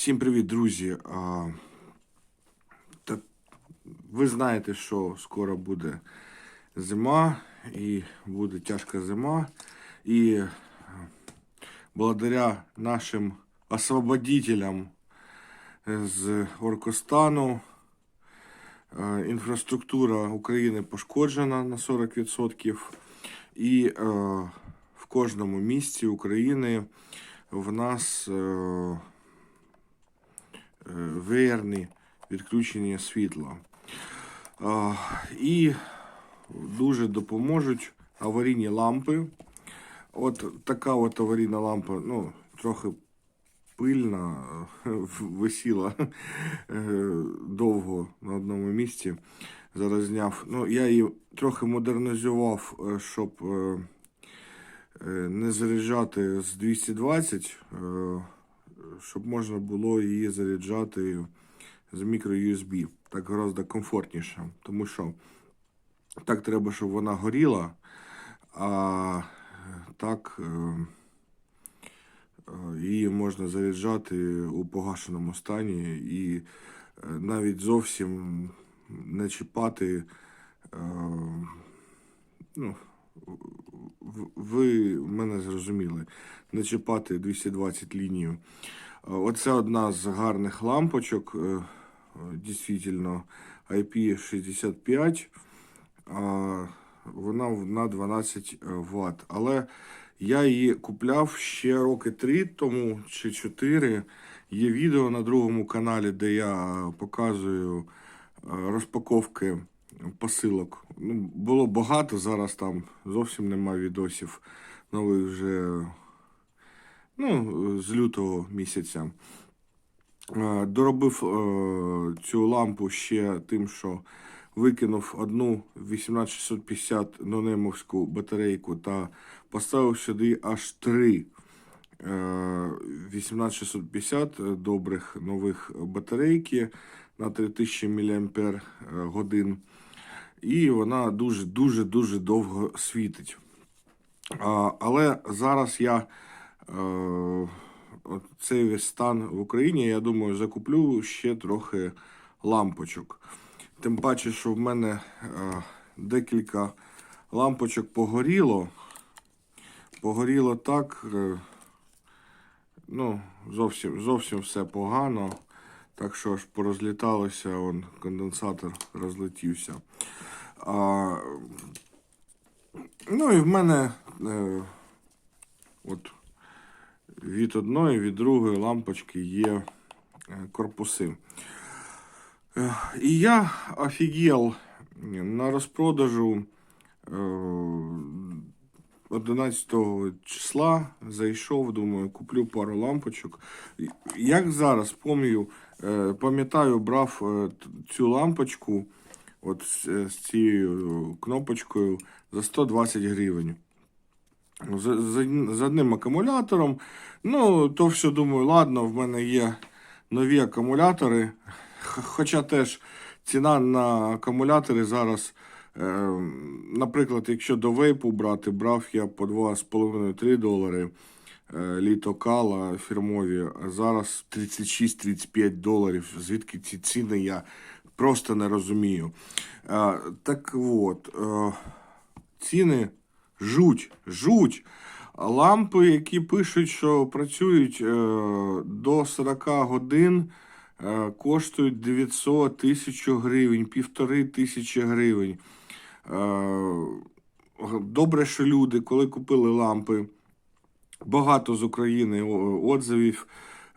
Всім привіт, друзі. А, та, ви знаєте, що скоро буде зима, і буде тяжка зима. І е, благодаря нашим освободителям з Оркостану е, інфраструктура України пошкоджена на 40%. І е, в кожному місті України в нас е, е, веєрні відключення світла. І дуже допоможуть аварійні лампи. От така от аварійна лампа, ну, трохи пильна, висіла е, довго на одному місці. Зараз зняв. Ну, я її трохи модернізував, е, щоб не заряджати з 220, е, щоб можна було її заряджати з мікро-USB. Так гораздо комфортніше. Тому що так треба, щоб вона горіла, а так е, е, її можна заряджати у погашеному стані і е, навіть зовсім не чіпати. Ну, ви мене зрозуміли, не чіпати 220 лінію. Е, Оце одна з гарних лампочок, е, дійсно IP65. Вона на 12 Вт. Але я її купляв ще роки 3 тому чи 4. Є відео на другому каналі, де я показую е, розпаковки посилок. Ну, було багато, зараз там зовсім нема відосів нових вже ну, з лютого місяця. Е, Доробив е, цю лампу ще тим, що викинув одну 18650 нонемовську батарейку та поставив сюди аж три е, 18650 добрих нових батарейки на 3000 мАч. І вона дуже дуже довго світить. Але зараз я е, цей весь стан в Україні, я думаю, закуплю ще трохи лампочок. Тим паче, що в мене е, декілька лампочок погоріло. Погоріло так, е, ну, зовсім, зовсім все погано. Так що аж порозліталося, он, конденсатор розлетівся. А, ну і в мене е, от від одної, від другої лампочки є е, корпуси. Е, І я офігел на розпродажу е, 11 числа зайшов, думаю, куплю пару лампочок. Як зараз пам'ятаю, е, пам'ятаю, брав е, цю лампочку от з, е, цією кнопочкою за 120 гривень. З, з, з одним акумулятором. Ну, то все думаю, ладно, в мене є нові акумулятори. Хоча теж ціна на акумулятори зараз, наприклад, якщо до вейпу брати, брав я по 2,5-3 долари е, літо кала фірмові, а зараз 36-35 доларів. Звідки ці ціни я просто не розумію. Е, так от, е, ціни жуть, жуть. Лампи, які пишуть, що працюють до 40 годин, коштують 900 тисяч гривень, півтори тисячі гривень. Е, добре, що люди, коли купили лампи, багато з України отзивів,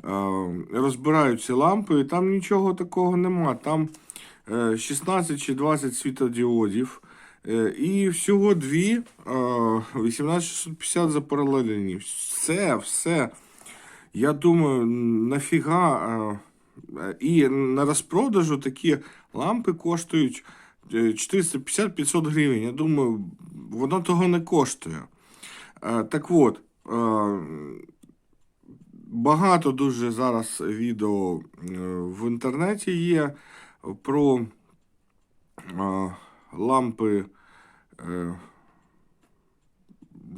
е, розбирають ці лампи, і там нічого такого нема. Там е, 16 чи 20 світодіодів. Е, І всього дві е, 18650 запаралелені. Все, все. Я думаю, нафіга. е, е, І на розпродажу такі лампи коштують е, 450-500 гривень. Я думаю, воно того не коштує. Е, Так от, е, багато дуже зараз відео е, в інтернеті є про е, лампи е,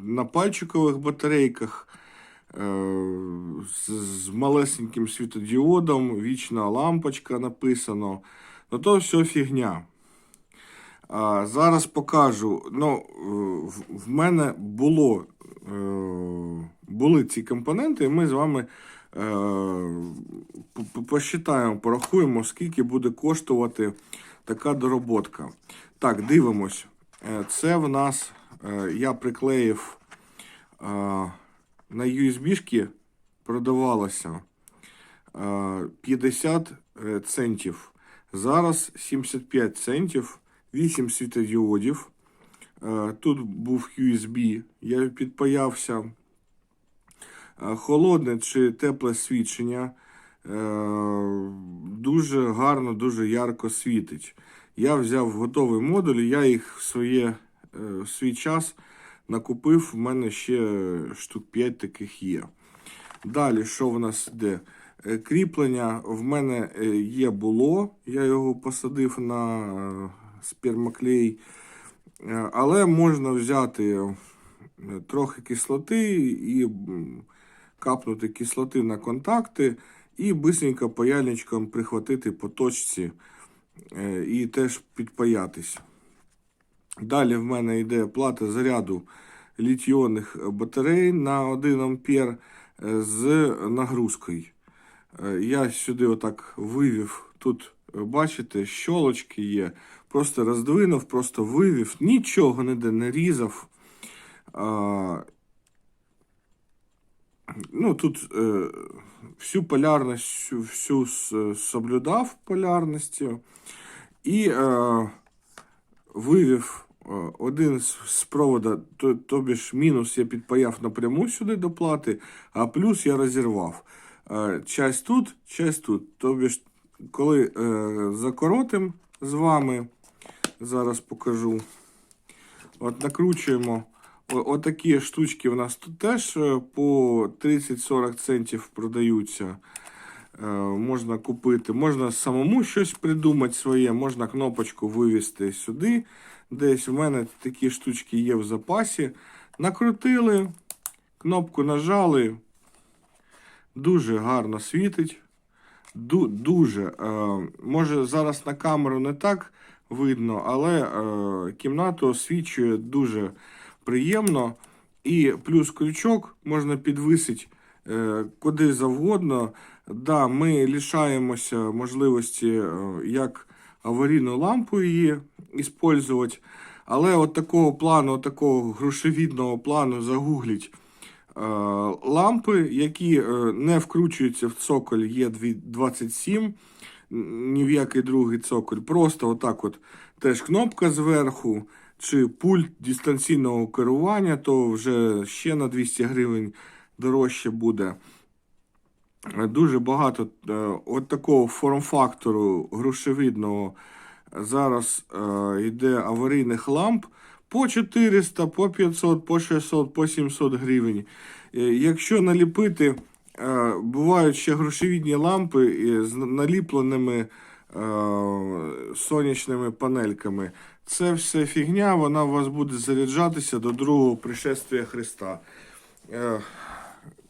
на пальчикових батарейках. з малесеньким світодіодом, вічна лампочка написано. Ну то все фігня. А, зараз покажу. Ну, е, в, мене було, е, були ці компоненти, і ми з вами е, по- по- посчитаємо, порахуємо, скільки буде коштувати така дороботка. Так, дивимось. Це в нас я приклеїв на USB-шки продавалося е, 50 е, центів. Зараз 75 центів, 8 світодіодів. Е, Тут був USB, я підпаявся. Е, Холодне чи тепле свідчення е, дуже гарно, дуже ярко світить. Я взяв готовий модуль, і я їх в своє, в свій час накупив. В мене ще штук 5 таких є. Далі, що в нас йде? Кріплення в мене є було. Я його посадив на спермоклей. Е, Але можна взяти е, трохи кислоти і капнути кислоти на контакти і бисенько паяльничком прихватити по точці е, і теж підпаятись. Далі в мене йде плата заряду літіонних батарей на 1 ампер з нагрузкою. Я сюди отак вивів. Тут, бачите, щолочки є. Просто роздвинув, просто вивів, нічого ніде не різав. А, ну, тут е, всю полярність, всю, соблюдав полярності. І е, вивів е, один з провода, то, тобі ж мінус я підпаяв напряму сюди до плати, а плюс я розірвав. Е, часть тут, часть тут. Тобі ж, коли е, закоротим з вами, зараз покажу. От накручуємо. Отакі штучки в нас тут теж е, по 30-40 центів продаються. Е, Можна купити, можна самому щось придумати своє, можна кнопочку вивести сюди. Десь в мене такі штучки є в запасі. Накрутили, кнопку нажали. Дуже гарно світить. Ду- дуже. Е, може зараз на камеру не так видно, але е, кімнату освічує дуже приємно. І плюс крючок можна підвисити е, куди завгодно. Да, ми лишаємося можливості як аварійну лампу її використовувати. Але от такого плану, от такого грушевідного плану загугліть лампи, які е, не вкручуються в цоколь Е27, ні в який другий цоколь. Просто отак от теж кнопка зверху, чи пульт дистанційного керування, то вже ще на 200 гривень дорожче буде. Е, Дуже багато е, от такого форм-фактору грушевидного зараз е, йде аварійних ламп по 400, по 500, по 600, по 700 гривень. Е, Якщо наліпити, е, бувають ще грошовідні лампи із наліпленими е, сонячними панельками. Це все фігня, вона у вас буде заряджатися до другого пришествия Христа.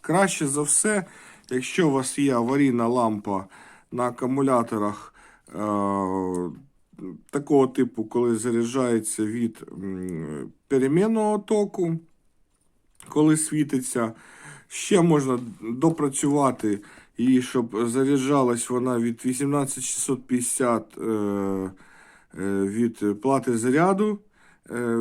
Краще за все, якщо у вас є аварійна лампа на акумуляторах такого типу, коли заряджається від перемінного току, коли світиться, ще можна допрацювати її, щоб заряджалась вона від 18650 е, е, від плати заряду. Е,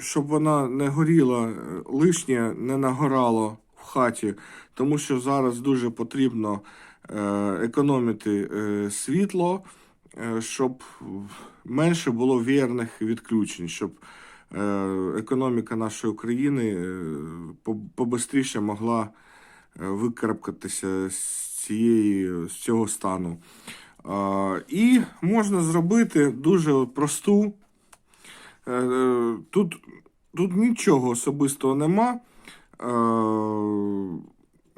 щоб вона не горіла лишнє, не нагорало в хаті, тому що зараз дуже потрібно економити світло, щоб менше було вірних відключень, щоб е, економіка нашої України е, побистріше могла е, викарабкатися з, цієї, з цього стану. І можна зробити дуже просту. Е, е, Тут, тут нічого особистого нема.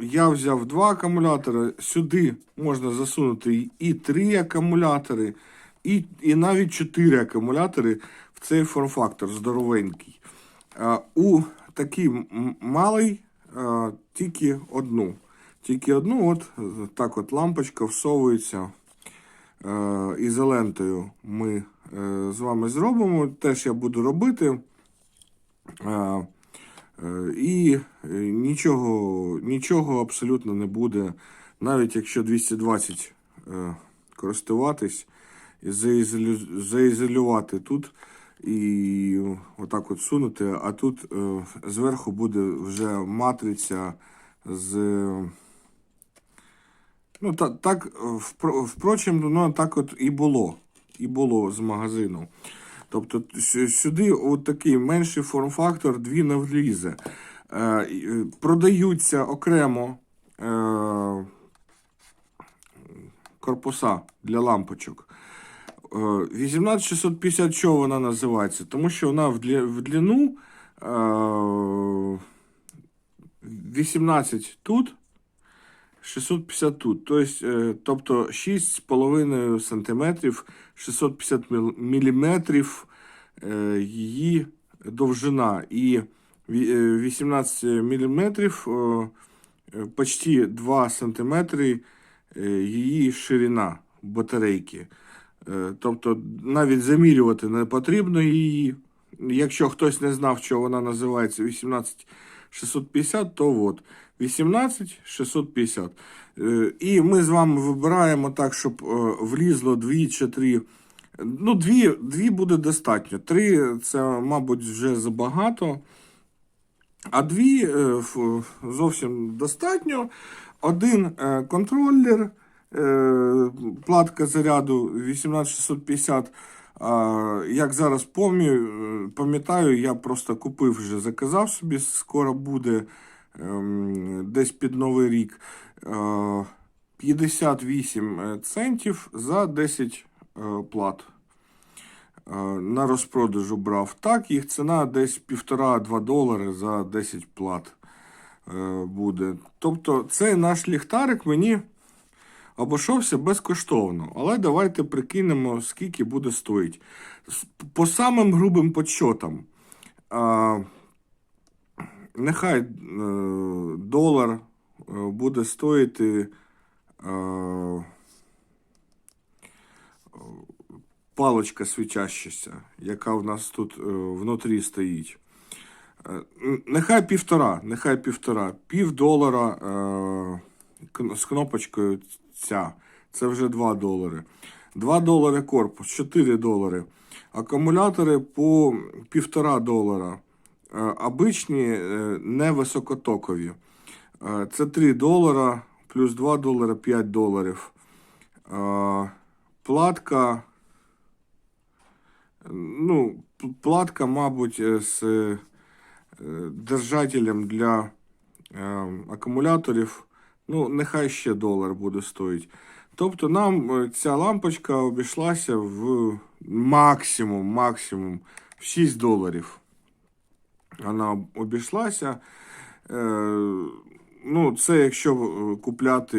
Я взяв два акумулятори. Сюди можна засунути і три акумулятори, і, і навіть чотири акумулятори в цей форм-фактор здоровенький. Е, У такий малий е, тільки одну. Тільки одну, от так от лампочка всовується е, ізолентою. Ми з вами зробимо. Теж я буду робити. І е, нічого, нічого абсолютно не буде, навіть якщо 220 е, користуватись, заізолювати тут і отак от сунути, а тут е, зверху буде вже матриця з. Ну, та, так, е, впро- впрочем, ну, так от і було. І було з магазину. Тобто сюди от такий менший форм-фактор, дві не влізе. Е, е, продаються окремо е, корпуса для лампочок. Е, 18650 чого вона називається? Тому що вона в, длину е, 18 тут, 650 тут. Тобто, е, тобто 6,5 см, 650 мм е, її довжина. І е, 18 мм е, е, почти 2 см е, її ширина батарейки. Е, Тобто навіть замірювати не потрібно її. Якщо хтось не знав, що вона називається 18650, то от 18650. Е, І ми з вами вибираємо так, щоб е, влізло 2 чи 3. Ну, дві, дві буде достатньо. Три це, мабуть, вже забагато. А дві е, зовсім достатньо. Один контролер, е, платка заряду 18650. Як зараз пам'ятаю, я просто купив вже, заказав собі, скоро буде десь під Новий рік. Е, 58 центів за 10 е, плат. Е, На розпродажу брав. Так, їх ціна десь 1,5-2 долари за 10 плат е, буде. Тобто цей наш ліхтарик мені обійшовся безкоштовно. Але давайте прикинемо, скільки буде стоїть. По самим грубим подсчетам, нехай е, долар е, буде стоїти. е, паличка свічащася, яка в нас тут внутрі стоїть. Нехай півтора, нехай півтора, пів долара з кнопочкою ця. Це вже 2 долари. 2 долари корпус, 4 долари. Акумулятори по півтора долара. Е, обичні е, невисокотокові. Е, це 3 долара, плюс 2 долара, 5 доларів. Платка. Ну, платка, мабуть, з держателем для акумуляторів. Ну, нехай ще долар буде стоїть. Тобто нам ця лампочка обійшлася в максимум, максимум в 6 доларів. Вона обійшлася. Е, ну, це якщо е, купляти.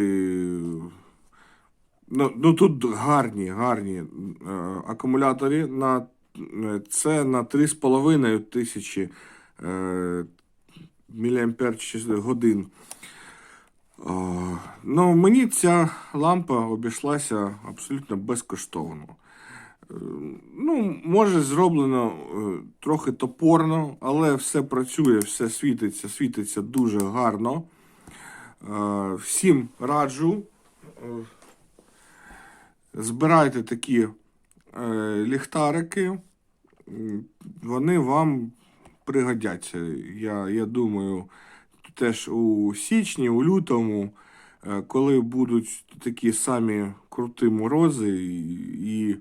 Ну, ну тут гарні, гарні е, акумулятори на це на 3,5 тисячі годин. Ну, мені ця лампа обійшлася абсолютно безкоштовно. Е, Ну, може, зроблено е, трохи топорно, але все працює, все світиться, світиться дуже гарно. Е, Всім раджу. Е, Збирайте такі ліхтарики, вони вам пригодяться. Я, я думаю, теж у січні, у лютому, коли будуть такі самі круті морози, і, і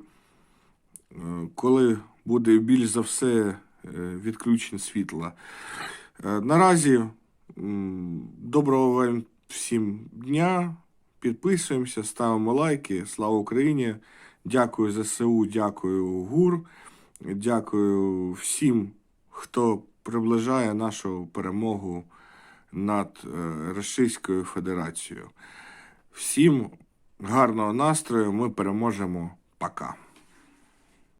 коли буде більш за все е, відключень світла. Е, Наразі доброго вам всім дня. Підписуємося, ставимо лайки. Слава Україні! Дякую ЗСУ, дякую ГУР, дякую всім, хто приближає нашу перемогу над е, Російською Федерацією. Всім гарного настрою, ми переможемо. Пока.